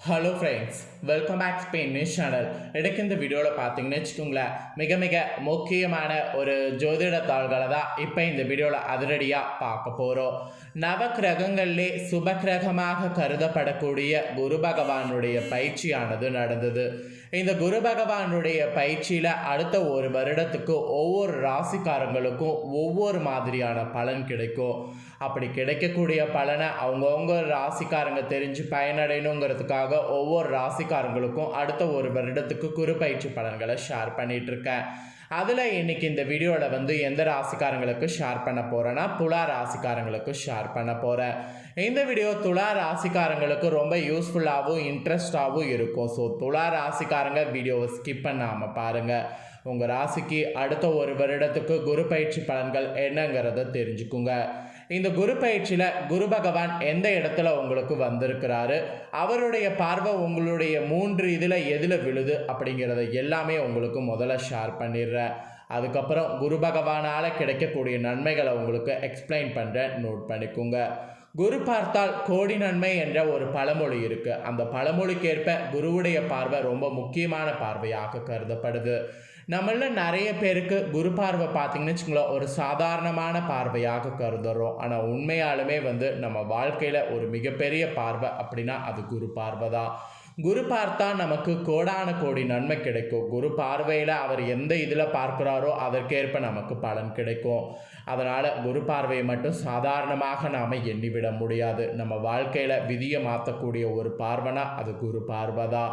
Hello friends welcome back Spain news channel எனக்கு இந்த வீடியோவில் பார்த்தீங்கன்னு வச்சுக்கோங்களேன் மிக மிக முக்கியமான ஒரு ஜோதிட தாள்களை தான் இப்போ இந்த வீடியோவில் அதிரடியாக பார்க்க போகிறோம் நவக்கிரகங்களிலே சுபக்கிரகமாக கருதப்படக்கூடிய குரு பகவானுடைய பயிற்சியானது நடந்தது. இந்த குரு பகவானுடைய பயிற்சியில் அடுத்த ஒரு வருடத்துக்கு ஒவ்வொரு ராசிக்காரங்களுக்கும் ஒவ்வொரு மாதிரியான பலன் கிடைக்கும். அப்படி கிடைக்கக்கூடிய பலனை அவங்கவுங்க ராசிக்காரங்க தெரிஞ்சு பயனடையணுங்கிறதுக்காக ஒவ்வொரு ராசிக்காரங்களுக்கும் அடுத்த ஒரு வருடத்துக்கு குரு பயிற்சி பலன்களை ஷேர் பண்ணிகிட்ருக்கேன் அதில் இன்றைக்கி இந்த வீடியோவில் வந்து எந்த ராசிக்காரங்களுக்கு ஷேர் பண்ண போகிறேன்னா துலா ராசிக்காரங்களுக்கு ஷேர் பண்ண போகிறேன் இந்த வீடியோ துலா ராசிக்காரங்களுக்கு ரொம்ப யூஸ்ஃபுல்லாகவும் இன்ட்ரெஸ்டாகவும் இருக்கும். ஸோ துலா ராசிக்காரங்க வீடியோவை ஸ்கிப் பண்ணாமல் பாருங்கள் உங்கள் ராசிக்கு அடுத்த ஒரு வருடத்துக்கு குரு பயிற்சி பலன்கள் என்னங்கிறத தெரிஞ்சுக்குங்க. இந்த குரு பயிற்சியில் குரு பகவான் எந்த இடத்துல உங்களுக்கு வந்திருக்கிறாரு? அவருடைய பார்வை உங்களுடைய மூன்று இதில் எதில் விழுது அப்படிங்கிறத எல்லாமே உங்களுக்கு முதல்ல ஷேர் பண்ணிடுறேன். அதுக்கப்புறம் குரு பகவானால் கிடைக்கக்கூடிய நன்மைகளை உங்களுக்கு எக்ஸ்பிளைன் பண்ணுறேன் நோட் பண்ணிக்கோங்க. குரு பார்த்தால் கோடி நன்மை என்ற ஒரு பழமொழி இருக்குது அந்த பழமொழிக்கேற்ப குருவுடைய பார்வை ரொம்ப முக்கியமான பார்வையாக கருதப்படுது. நம்மள நிறைய பேருக்கு குரு பார்வை பார்த்தீங்கன்னு வச்சுங்களேன் ஒரு சாதாரணமான பார்வையாக கருதுறோம். ஆனால் உண்மையாலுமே வந்து நம்ம வாழ்க்கையில் ஒரு மிகப்பெரிய பார்வை அப்படின்னா அது குரு பார்வை தான். குரு பார்த்தா நமக்கு கோடான கோடி நன்மை கிடைக்கும். குரு பார்வையில் அவர் எந்த இதில் பார்க்குறாரோ அதற்கேற்ப நமக்கு பலன் கிடைக்கும். அதனால் குரு பார்வையை மட்டும் சாதாரணமாக நாம் எண்ணிவிட முடியாது. நம்ம வாழ்க்கையில் விதியை மாற்றக்கூடிய ஒரு பார்வைனா அது குரு பார்வை தான்.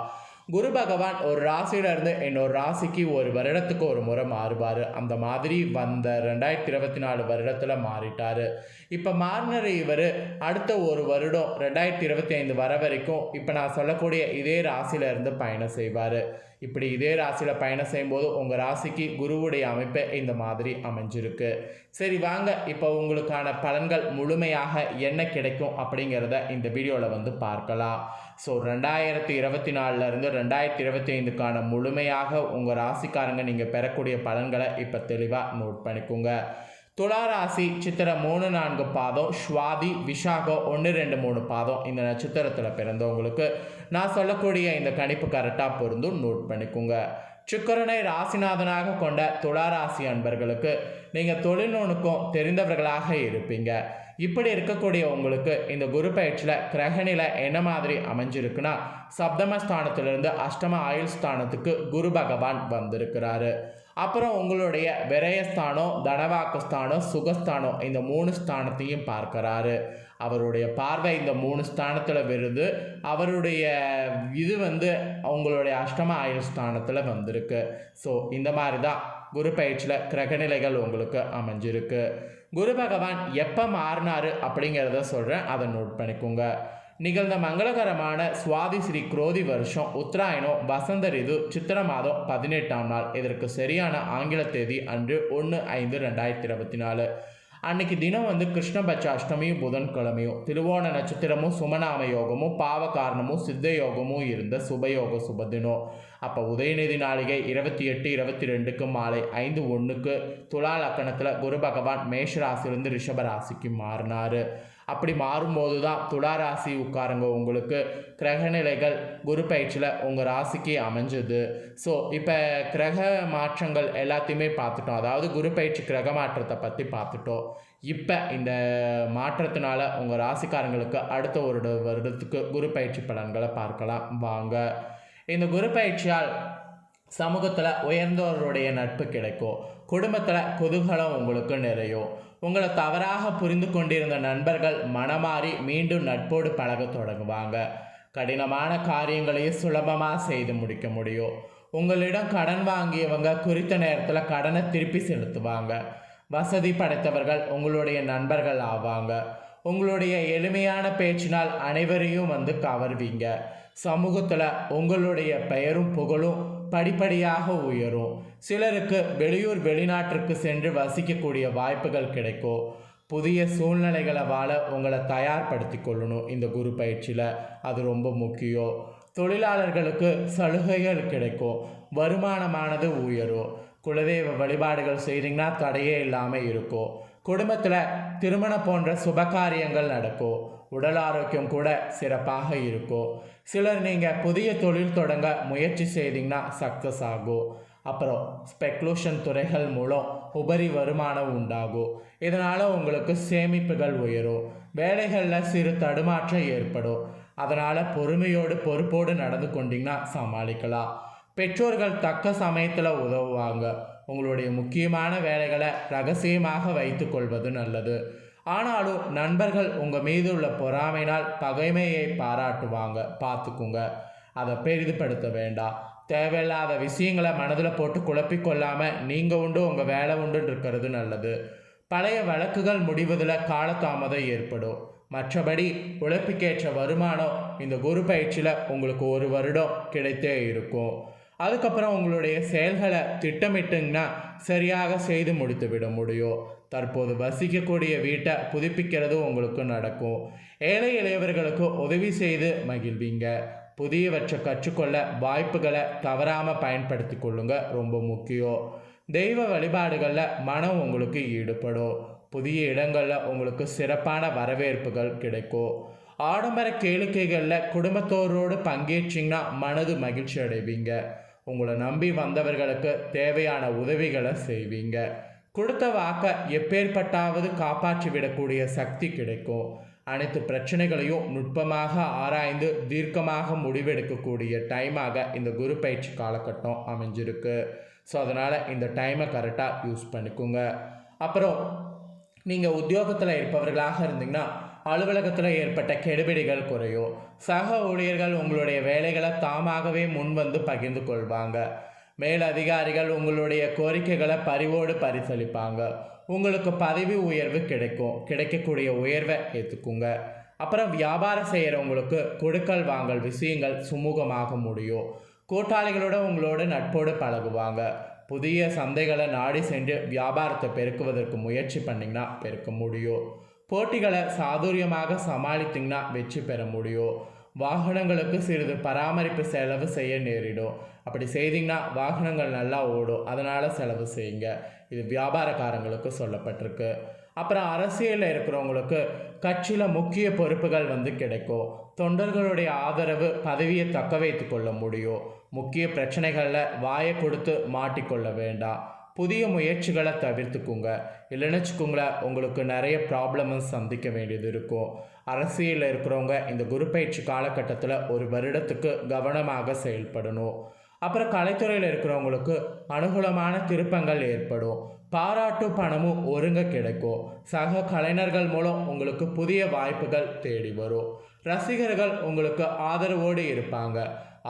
குரு பகவான் ஒரு ராசியிலிருந்து இன்னொரு ராசிக்கு ஒரு வருடத்துக்கு ஒரு முறை மாறுவார். அந்த மாதிரி வந்த ரெண்டாயிரத்தி இருபத்தி நாலு வருடத்தில் மாறிட்டார். இப்போ மாறினர் இவர் அடுத்த ஒரு வருடம் ரெண்டாயிரத்தி இருபத்தி ஐந்து வர வரைக்கும் இப்போ நான் சொல்லக்கூடிய இதே ராசியிலிருந்து பயணம் செய்வார். இப்படி இதே ராசியில் பயணம் செய்யும்போது உங்கள் ராசிக்கு குருவுடைய அமைப்பு இந்த மாதிரி அமைஞ்சிருக்கு. சரி வாங்க. இப்போ உங்களுக்கான பலன்கள் முழுமையாக என்ன கிடைக்கும் அப்படிங்கிறத இந்த வீடியோவில் வந்து பார்க்கலாம். ஸோ ரெண்டாயிரத்தி இருபத்தி நாலுலேருந்து ரெண்டாயிரத்தி இருபத்தி ஐந்துக்கான முழுமையாக உங்கள் ராசிக்காரங்க நீங்கள் பெறக்கூடிய பலன்களை இப்போ தெளிவாக நோட் பண்ணிக்கோங்க. துளாராசி சித்திரம் மூணு நான்கு பாதம் ஸ்வாதி விஷாகம் ஒன்று ரெண்டு மூணு பாதம் இந்த நட்சத்திரத்தில் பிறந்தவங்களுக்கு நான் சொல்லக்கூடிய இந்த கணிப்பு கரெக்டாக பொருந்தும். நோட் பண்ணிக்கோங்க. சுக்கரனை ராசிநாதனாக கொண்ட துளாராசி அன்பர்களுக்கு நீங்கள் தொழில்நுட்பம் தெரிந்தவர்களாக இருப்பீங்க. இப்படி இருக்கக்கூடிய உங்களுக்கு இந்த குரு பயிற்சியில் கிரகநிலை என்ன மாதிரி அமைஞ்சிருக்குன்னா சப்தம ஸ்தானத்திலிருந்து அஷ்டம ஆயுள் ஸ்தானத்துக்கு குரு பகவான் வந்திருக்கிறாரு. அப்புறம் உங்களுடைய விரயஸ்தானம் தனவாக்குஸ்தானம் சுகஸ்தானம் இந்த மூணு ஸ்தானத்தையும் பார்க்கறாரு. அவருடைய பார்வை இந்த மூணு ஸ்தானத்தில் விருது அவருடைய இது வந்து உங்களுடைய அஷ்டம ஆயுள் ஸ்தானத்தில் வந்திருக்கு. ஸோ இந்த மாதிரி தான் குரு பயிற்சியில் கிரகநிலைகள் உங்களுக்கு அமைஞ்சிருக்கு. குரு பகவான் எப்போ மாறினாரு அப்படிங்கிறத சொல்கிறேன் அதை நோட் பண்ணிக்கோங்க. நிகழ்ந்த மங்களகரமான சுவாதி ஸ்ரீ குரோதி வருஷம் உத்தராயணம் வசந்த ரிது சித்திர மாதம் பதினெட்டாம் நாள். இதற்கு சரியான ஆங்கில தேதி அன்று ஒன்று ஐந்து ரெண்டாயிரத்தி இருபத்தி நாலு. அன்னைக்கு தினம் வந்து கிருஷ்ணபட்ச அஷ்டமியும் புதன்கிழமையும் திருவோண நட்சத்திரமும் சுமநாம யோகமும் பாவ காரணமும் சித்த யோகமும் இருந்த சுபயோக சுபதினம் அப்போ உதயநிதி நாளிகை இருபத்தி எட்டு இருபத்தி ரெண்டுக்கு மாலை ஐந்து ஒன்றுக்கு துலா லக்கணத்தில் குரு பகவான் மேஷராசிலிருந்து ரிஷபராசிக்கு மாறினார். அப்படி மாறும்போது தான் துலா ராசி உட்காருங்க உங்களுக்கு. கிரகநிலைகள் குரு பயிற்சியில் உங்கள் ராசிக்கு அமைஞ்சது. ஸோ இப்போ கிரக மாற்றங்கள் எல்லாத்தையுமே பார்த்துட்டோம். அதாவது குரு பயிற்சி கிரக மாற்றத்தை பற்றி பார்த்துட்டோம். இப்போ இந்த மாற்றத்தினால உங்கள் ராசிக்காரங்களுக்கு அடுத்த ஒரு வருடத்துக்கு குரு பயிற்சி பலன்களை பார்க்கலாம். வாங்க. இந்த குரு பயிற்சியால் சமூகத்தில் உயர்ந்தவருடைய நட்பு கிடைக்கும். குடும்பத்தில் குதூகலம் உங்களுக்கு நிறையும். உங்களை தவறாக புரிந்து கொண்டிருந்த நண்பர்கள் மனமாறி மீண்டும் நட்போடு பழக தொடங்குவாங்க. கடினமான காரியங்களையும் சுலபமாக செய்து முடிக்க முடியும். உங்களிடம் கடன் வாங்கியவங்க குறித்த நேரத்தில் கடனை திருப்பி செலுத்துவாங்க. வசதி படைத்தவர்கள் உங்களுடைய நண்பர்கள் ஆவாங்க. உங்களுடைய எளிமையான பேச்சினால் அனைவரையும் வந்து கவர்வீங்க. சமூகத்தில் உங்களுடைய பெயரும் புகழும் படிப்படியாக உயரும். சிலருக்கு வெளியூர் வெளிநாட்டிற்கு சென்று வசிக்கக்கூடிய வாய்ப்புகள் கிடைக்கும். புதிய சூழ்நிலைகளை வாழ உங்களை தயார்படுத்தி கொள்ளணும் இந்த குரு பயிற்சியில். அது ரொம்ப முக்கியம். தொழிலாளர்களுக்கு சலுகைகள் கிடைக்கும். வருமானமானது உயரும். குலதெய்வ வழிபாடுகள் செய்தீங்கன்னா தடையே இல்லாமல் இருக்கும். குடும்பத்தில் திருமணம் போன்ற சுபகாரியங்கள் நடக்கும். உடல் ஆரோக்கியம் கூட சிறப்பாக இருக்கும். சிலர் நீங்கள் புதிய தொழில் தொடங்க முயற்சி செய்தீங்கன்னா சக்ஸஸ் ஆகும். அப்புறம் ஸ்பெக்லூஷன் துறைகள் மூலம் உபரி வருமானம் உண்டாகும். இதனால் உங்களுக்கு சேமிப்புகள் உயரும். வேலைகளில் சிறு தடுமாற்றம் ஏற்படும். அதனால் பொறுமையோடு பொறுப்போடு நடந்து கொண்டீங்கன்னா சமாளிக்கலாம். பெற்றோர்கள் தக்க சமயத்தில் உதவுவாங்க. உங்களுடைய முக்கியமான வேலைகளை ரகசியமாக வைத்துக்கொள்வது நல்லது. ஆனாலும் நண்பர்கள் உங்கள் மீது உள்ள பொறாமைனால் பகைமையை பாராட்டுவாங்க. பார்த்துக்குங்க. அதை பெரிதுபடுத்த வேண்டாம். தேவையில்லாத விஷயங்களை மனதில் போட்டு குழப்பிக்கொள்ளாமல் நீங்கள் உண்டு உங்கள் வேலை உண்டுன்னு இருக்கிறது நல்லது. பழைய வழக்குகள் முடிவதில் காலதாமதம் ஏற்படும். மற்றபடி உழைப்புக்கேற்ற வருமானம் இந்த குரு பயிற்சியில் உங்களுக்கு ஒரு வருடம் கிடைத்தே இருக்கும். அதுக்கப்புறம் உங்களுடைய செயல்களை திட்டமிட்டுங்கன்னா சரியாக செய்து முடித்து விட முடியும். தற்போது வசிக்கக்கூடிய வீட்டை புதுப்பிக்கிறது உங்களுக்கு நடக்கும். ஏழை இளையவர்களுக்கு உதவி செய்து மகிழ்வீங்க. புதியவற்றை கற்றுக்கொள்ள வாய்ப்புகளை தவறாமல் பயன்படுத்தி கொள்ளுங்க. ரொம்ப முக்கியம். தெய்வ வழிபாடுகளில் மனம் உங்களுக்கு ஈடுபடும். புதிய இடங்களில் உங்களுக்கு சிறப்பான வரவேற்புகள் கிடைக்கும். ஆடம்பர கேளிக்கைகளில் குடும்பத்தோரோடு பங்கேற்றிங்கன்னா மனது மகிழ்ச்சி அடைவீங்க. உங்களை நம்பி வந்தவர்களுக்கு தேவையான உதவிகளை செய்வீங்க. கொடுத்த வாக்கை எப்பேற்பட்டாவது காப்பாற்றி விடக்கூடிய சக்தி கிடைக்கும். அனைத்து பிரச்சனைகளையும் நுட்பமாக ஆராய்ந்து தீர்க்கமாக முடிவெடுக்கக்கூடிய டைமாக இந்த குரு பயிற்சி காலகட்டம் அமைஞ்சிருக்கு. ஸோ அதனால் இந்த டைமை கரெக்டாக யூஸ் பண்ணிக்கோங்க. அப்புறம் நீங்கள் உத்தியோகத்தில் இருப்பவர்களாக இருந்தீங்கன்னா அலுவலகத்தில் ஏற்பட்ட கெடுபிடிகள் குறையும் சக ஊழியர்கள் உங்களுடைய வேலைகளை தாமாகவே முன் வந்து பகிர்ந்து கொள்வாங்க. மேல் அதிகாரிகள் உங்களுடைய கோரிக்கைகளை பரிவோடு பரிசளிப்பாங்க. உங்களுக்கு பதவி உயர்வு கிடைக்கும். கிடைக்கக்கூடிய உயர்வை ஏற்றுக்குங்க அப்புறம் வியாபாரம் செய்கிறவங்களுக்கு கொடுக்கல் வாங்கல் விஷயங்கள் சுமூகமாக முடியும். கூட்டாளிகளோட உங்களோட நட்போடு பழகுவாங்க. புதிய சந்தைகளை நாடி சென்று வியாபாரத்தை பெருக்குவதற்கு முயற்சி பண்ணிங்கன்னா பெருக்க முடியும். போட்டிகளை சாதுரியமாக சமாளித்தீங்கன்னா வெற்றி பெற முடியும். வாகனங்களுக்கு சிறிது பராமரிப்பு செலவு செய்ய நேரிடும். அப்படி செய்தீங்கன்னா வாகனங்கள் நல்லா ஓடும். அதனால் செலவு செய்யுங்க. இது வியாபாரக்காரங்களுக்கு சொல்லப்பட்டிருக்கு. அப்புறம் அரசியலில் இருக்கிறவங்களுக்கு கட்சியில் முக்கிய பொறுப்புகள் வந்து கிடைக்கும். தொண்டர்களுடைய ஆதரவு பதவியை தக்க வைத்து கொள்ள முடியும். முக்கிய பிரச்சனைகளில் வாயை கொடுத்து மாட்டிக்கொள்ள வேண்டாம். புதிய முயற்சிகளை தவிர்த்துக்குங்க. இல்லைன்னு வச்சுக்கோங்களேன் உங்களுக்கு நிறைய ப்ராப்ளமும் சந்திக்க வேண்டியது இருக்கும். அரசியலில் இருக்கிறவங்க இந்த குரு பயிற்சி காலகட்டத்தில் ஒரு வருடத்துக்கு கவனமாக செயல்படணும். அப்புறம் கலைத்துறையில் இருக்கிறவங்களுக்கு அனுகூலமான திருப்பங்கள் ஏற்படும். பாராட்டு பணமும் ஒருங்க கிடைக்கும். சக கலைஞர்கள் மூலம் உங்களுக்கு புதிய வாய்ப்புகள் தேடி வரும். ரசிகர்கள் உங்களுக்கு ஆதரவோடு இருப்பாங்க.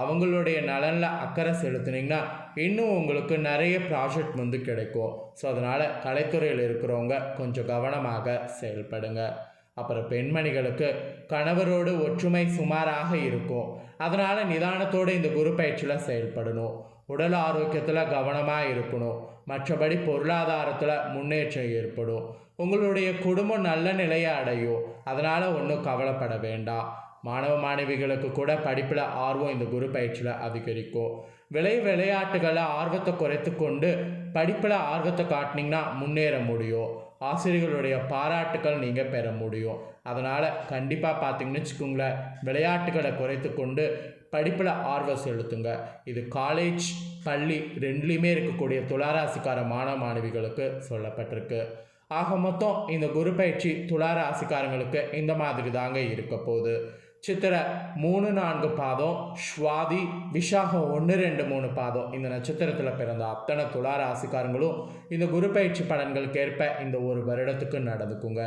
அவங்களுடைய நலனில் அக்கறை செலுத்துனீங்கன்னா இன்னும் உங்களுக்கு நிறைய ப்ராஜெக்ட் வந்து கிடைக்கும். ஸோ அதனால் கலைத்துறையில் இருக்கிறவங்க கொஞ்சம் கவனமாக செயல்படுங்க. அப்புறம் பெண்மணிகளுக்கு கணவரோடு ஒற்றுமை சுமாராக இருக்கும். அதனால் நிதானத்தோடு இந்த குரு பயிற்சியில் செயல்படணும். உடல் ஆரோக்கியத்தில் கவனமாக இருக்கணும். மற்றபடி பொருளாதாரத்தில் முன்னேற்றம் ஏற்படும். உங்களுடைய குடும்பம் நல்ல நிலையை அடையும். அதனால் ஒன்றும் கவலைப்பட வேண்டாம். மாணவ மாணவிகளுக்கு கூட படிப்பில் ஆர்வம் இந்த குரு பயிற்சியில் அதிகரிக்கும். விளை விளையாட்டுகளை ஆர்வத்தை குறைத்து கொண்டு படிப்பில் ஆர்வத்தை காட்டினீங்கன்னா முன்னேற முடியும். ஆசிரியர்களுடைய பாராட்டுக்கள் நீங்கள் பெற முடியும். அதனால் கண்டிப்பாக பார்த்தீங்கன்னு வச்சுக்கோங்களேன் விளையாட்டுகளை குறைத்து கொண்டு படிப்பில் ஆர்வம் செலுத்துங்க. இது காலேஜ் பள்ளி ரெண்டுலேயுமே இருக்கக்கூடிய துளாராசிக்கார மாணவ மாணவிகளுக்கு சொல்லப்பட்டிருக்கு. ஆக மொத்தம் இந்த குரு பயிற்சி துளாராசிக்காரங்களுக்கு இந்த மாதிரி தாங்க இருக்க போகுது. சித்திரை மூணு நான்கு பாதம் ஸ்வாதி விஷாகம் ஒன்று ரெண்டு மூணு பாதம். இந்த நட்சத்திரத்தில் பிறந்த அத்தனை துலா ராசிக்காரங்களும் இந்த குரு பயிற்சி பலன்களுக்கு ஏற்ப இந்த ஒரு வருடத்துக்கு நடந்துக்குங்க.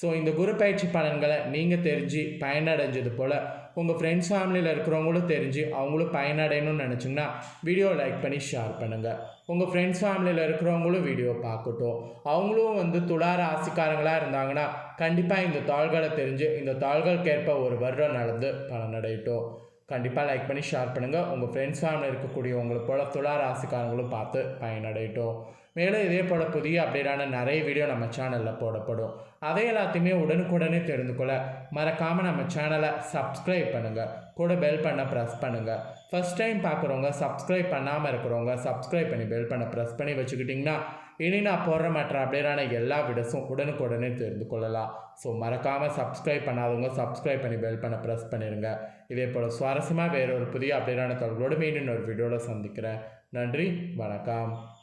ஸோ இந்த குரு பயிற்சி பலன்களை நீங்கள் தெரிஞ்சு பயனடைஞ்சது போல் உங்கள் ஃப்ரெண்ட்ஸ் ஃபேமிலியில் இருக்கிறவங்களும் தெரிஞ்சு அவங்களும் பயனடையணும்னு நினச்சிங்கன்னா வீடியோ லைக் பண்ணி ஷேர் பண்ணுங்கள் உங்கள் ஃப்ரெண்ட்ஸ் ஃபேமிலியில் இருக்கிறவங்களும் வீடியோ பார்க்கட்டும். அவங்களும் வந்து துலா ராசிக்காரங்களாக இருந்தாங்கன்னா கண்டிப்பாக இந்த தாள்களை தெரிஞ்சு இந்த தாள்களுக்கேற்ப ஒரு வருடம் நடந்து பலனடையட்டும் கண்டிப்பாக லைக் பண்ணி ஷேர் பண்ணுங்கள் உங்கள் ஃப்ரெண்ட்ஸ் ஃபேமிலி இருக்கக்கூடிய உங்களை போல் துலா ராசிக்காரங்களும் பார்த்து பயனடையட்டும். மேலும் இதே போல் புதிய அப்டேட்டான நிறைய வீடியோ நம்ம சேனலில் போடப்படும். அதை எல்லாத்தையுமே உடனுக்குடனே தெரிந்து கொள்ள மறக்காமல் நம்ம சேனலை சப்ஸ்கிரைப் பண்ணுங்கள் கூட பெல் பண்ண ப்ரெஸ் பண்ணுங்கள் ஃபஸ்ட் டைம் பார்க்குறவங்க சப்ஸ்கிரைப் பண்ணாமல் இருக்கிறவங்க சப்ஸ்கிரைப் பண்ணி பெல் பண்ண ப்ரெஸ் பண்ணி வச்சுக்கிட்டிங்கன்னா இனி நான் போடுற மற்ற அப்டேட்டான எல்லா வீடியோஸும் உடனுக்குடனே தெரிந்து கொள்ளலாம். ஸோ மறக்காமல் சப்ஸ்கிரைப் பண்ணாதவங்க சப்ஸ்கிரைப் பண்ணி பெல் பண்ண ப்ரெஸ் பண்ணிடுங்க இதே போல் சுவாரஸ்யமாக வேறு ஒரு புதிய அப்டேட்டான தகவலோடு மீண்டும் ஒரு வீடியோவில் சந்திக்கிறேன். நன்றி வணக்கம்.